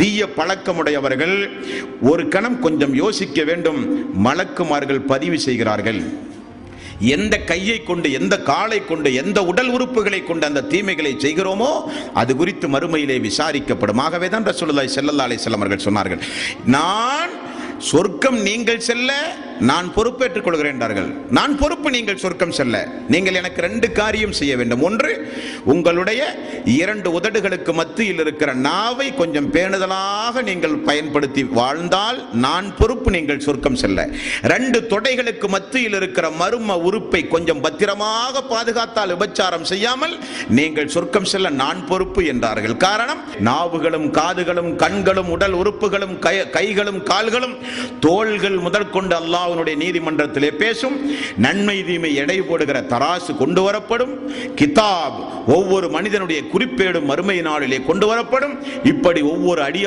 தீய பழக்கமுடையவர்கள் ஒரு கணம் கொஞ்சம் யோசிக்க வேண்டும். மலக்குமார்கள் பதிவு செய்கிறார்கள். எந்த கையை கொண்டு எந்த காலை கொண்டு எந்த உடல் உறுப்புகளை கொண்டு அந்த தீமைகளை செய்கிறோமோ அது குறித்து மறுமையிலே விசாரிக்கப்படும். ஆகவே தான் ரசூலுல்லாஹி ஸல்லல்லாஹு செல்லமர்கள் சொன்னார்கள். நான் சொர்க்கம் நீங்கள் செல்ல நான் பொறுப்பேற்றுக் கொள்கிறேன் என்றார்கள். நான் பொறுப்பு நீங்கள் சொர்க்கம் செல்ல. நீங்கள் எனக்கு ரெண்டு காரியம் செய்ய வேண்டும். ஒன்று உங்களுடைய இரண்டு உதடுகளுக்கு மத்தியில் இருக்கிற நாவை கொஞ்சம் பேணுதலாக நீங்கள் பயன்படுத்தி வாழ்ந்தால் நான் பொறுப்பு நீங்கள் சொர்க்கம் செல்ல. ரெண்டு தொடைகளுக்கு மத்தியில் இருக்கிற மர்ம உறுப்பை கொஞ்சம் பத்திரமாக பாதுகாத்தால் விபச்சாரம் செய்யாமல் நீங்கள் சொர்க்கம் செல்ல நான் பொறுப்பு என்றார்கள். காரணம் நாவுகளும் காதுகளும் கண்களும் உடல் உறுப்புகளும் கை- கைகளும் கால்களும் தோள்கள் முதற்கொண்டு அல்லாஹ்வுடைய நீதிமன்றத்திலே பேசும் நன்மை தீமை எடை போடுகிற தராசு கொண்டு வரப்படும் கிதாப் ஒவ்வொரு மனிதனுடைய குறிப்பேடும் மறுமை நாளிலே கொண்டு வரப்படும் இப்படி ஒவ்வொரு அடிய